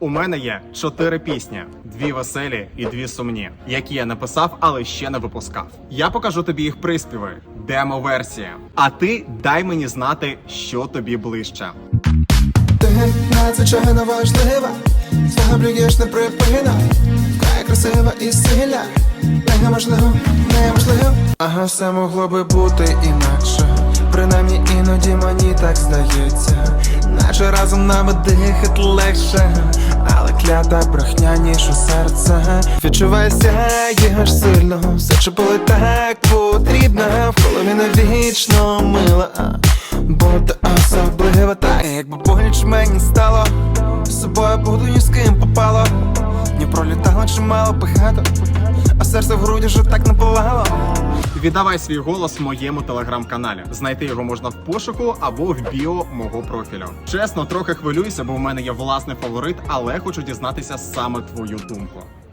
У мене є чотири пісні: дві веселі і дві сумні, які я написав, але ще не випускав. Я покажу тобі їх приспіви, демо-версія. А ти дай мені знати, що тобі ближче. Ти надзвичайно важлива, заблюєш неприпинно, вкрай красива і сильна, неможливо, неможливо. Ага, все могло би бути інакше. Принаймні іноді мені так здається, наче разом нам дихать легше, але клята брехня, ніж у серце. Відчуваю сяєш сильно, все чи було так потрібно, в голові навічно мила. Бути особливо так, якби боліч мені стало, з собою буду ні з ким попало. Ні пролітало чимало багато, а серце в груді вже так не палало. Віддавай свій голос в моєму телеграм-каналі. Знайти його можна в пошуку або в біо мого профілю. Чесно, трохи хвилююся, бо в мене є власний фаворит, але хочу дізнатися саме твою думку.